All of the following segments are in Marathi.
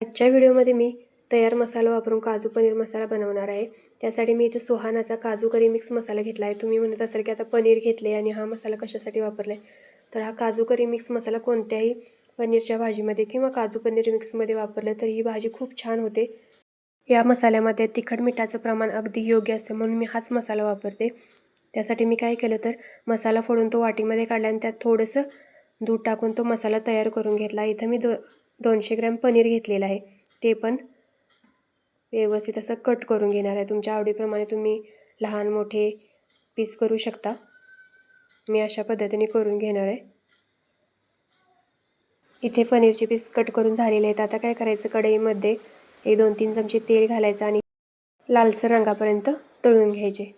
आजच्या व्हिडिओमध्ये मी तयार मसाला वापरून काजू पनीर मसाला बनवणार आहे. त्यासाठी मी इथे सुहानाचा काजू करी मिक्स मसाला घेतला आहे. तुम्ही म्हणत असाल की आता पनीर घेतले आणि हा मसाला कशासाठी वापरला आहे तर हा काजू करी मिक्स मसाला कोणत्याही पनीरच्या भाजीमध्ये किंवा काजू पनीर मिक्समध्ये वापरलं तर ही भाजी खूप छान होते. या मसाल्यामध्ये तिखट मिठाचं प्रमाण अगदी योग्य असतं म्हणून मी हाच मसाला वापरते. त्यासाठी मी काय केलं तर मसाला फोडून तो वाटीमध्ये काढला आणि त्यात थोडंसं दूध टाकून तो मसाला तयार करून घेतला. इथं मी दो दोनशे ग्रॅम पनीर घेतलेलं आहे. ते पण व्यवस्थित असं कट करून घेणार आहे. तुमच्या आवडीप्रमाणे तुम्ही लहान मोठे पीस करू शकता. मी अशा पद्धतीने करून घेणार आहे. इथे पनीरचे पीस कट करून झालेले आहेत. आता काय करायचं? कढईमध्ये एक दोन तीन चमचे तेल घालायचं आणि लालसर रंगापर्यंत तळून घ्यायचे.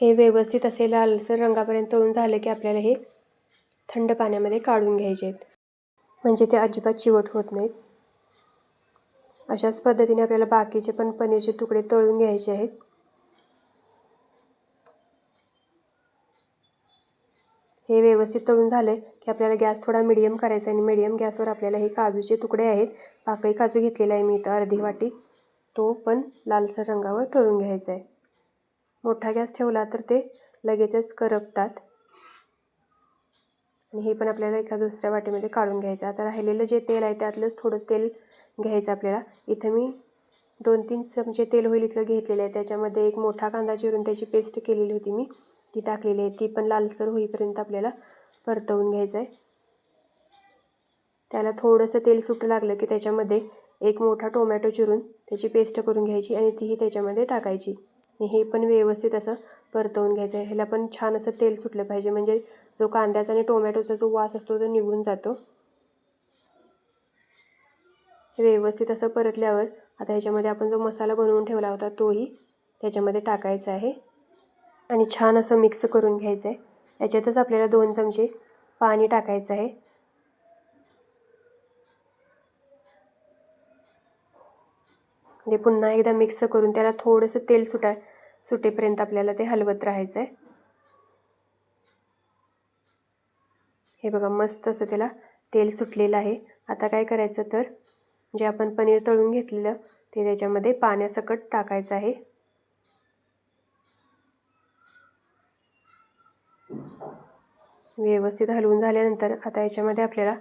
हे व्यवस्थित असे लालसर रंगापर्यंत तळून झालं की आपल्याला हे थंड पाण्यामध्ये काढून घ्यायचे आहेत. म्हणजे ते अजिबात चिवट होत नाहीत. अशाच पद्धतीने आपल्याला बाकीचे पण पनीरचे तुकडे तळून घ्यायचे आहेत. हे व्यवस्थित तळून झालं की आपल्याला गॅस थोडा मिडियम करायचा आणि मिडियम गॅसवर आपल्याला हे काजूचे तुकडे आहेत. पाकळी काजू घेतलेला आहे मी इथं अर्धी वाटी. तो पण लालसर रंगावर तळून घ्यायचा आहे. मोठा गॅस ठेवला तर ते लगेचच करपतात. आणि हे पण आपल्याला एका दुसऱ्या वाटीमध्ये काढून घ्यायचं. आता राहिलेलं जे तेल आहे त्यातलंच थोडं तेल घ्यायचं आपल्याला. इथं मी दोन तीन चमचे तेल होईल इतकं घेतलेलं आहे. त्याच्यामध्ये एक मोठा कांदा चिरून त्याची पेस्ट केलेली होती मी. ती टाकलेली आहे. ती पण लालसर होईपर्यंत आपल्याला परतवून घ्यायचं आहे. त्याला थोडंसं तेल सुटं लागलं की त्याच्यामध्ये एक मोठा टोमॅटो चिरून त्याची पेस्ट करून घ्यायची आणि तीही त्याच्यामध्ये टाकायची. आणि हे पण व्यवस्थित असं परतवून घ्यायचं आहे. ह्याला पण छान असं तेल सुटलं पाहिजे. म्हणजे जो कांद्याचा आणि टोमॅटोचा जो वास असतो तो निघून जातो. हे व्यवस्थित असं परतल्यावर आता ह्याच्यामध्ये आपण जो मसाला बनवून ठेवला होता तोही त्याच्यामध्ये टाकायचा आहे. आणि छान असं मिक्स करून घ्यायचं आहे. याच्यातच आपल्याला दोन चमचे पाणी टाकायचं आहे. ते पुन्हा एकदा मिक्स करून त्याला थोडंसं तेल सुटाय सुटेपर्यंत आपल्याला ते हलवत राहायचं आहे हे बघा मस्त असं त्याला तेल सुटलेलं आहे. आता काय करायचं तर जे आपण पनीर तळून घेतलेलं ते त्याच्यामध्ये पाण्यासकट टाकायचं आहे. व्यवस्थित हलवून झाल्यानंतर आता याच्यामध्ये आपल्याला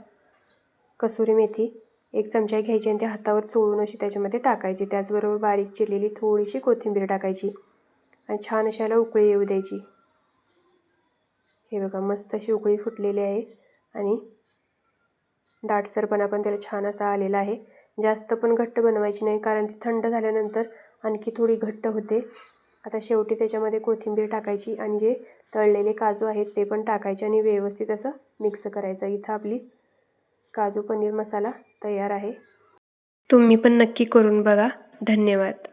कसुरी मेथी एक चमचा घ्यायची आणि त्या हातावर चोळून अशी त्याच्यामध्ये टाकायची. त्याचबरोबर बारीक चिरलेली थोडीशी कोथिंबीर टाकायची. आणि छान अशी याला उकळी येऊ द्यायची. हे बघा मस्त अशी उकळी फुटलेली आहे. आणि दाटसरपणा पण त्याला छान असा आलेला आहे. जास्त पण घट्ट बनवायची नाही कारण ती थंड झाल्यानंतर आणखी थोडी घट्ट होते. आता शेवटी त्याच्यामध्ये कोथिंबीर टाकायची आणि जे तळलेले काजू आहेत ते पण टाकायचे आणि व्यवस्थित असं मिक्स करायचं. इथं आपली काजू पनीर मसाला तयार आहे. तुम्ही पण नक्की करून बघा. धन्यवाद.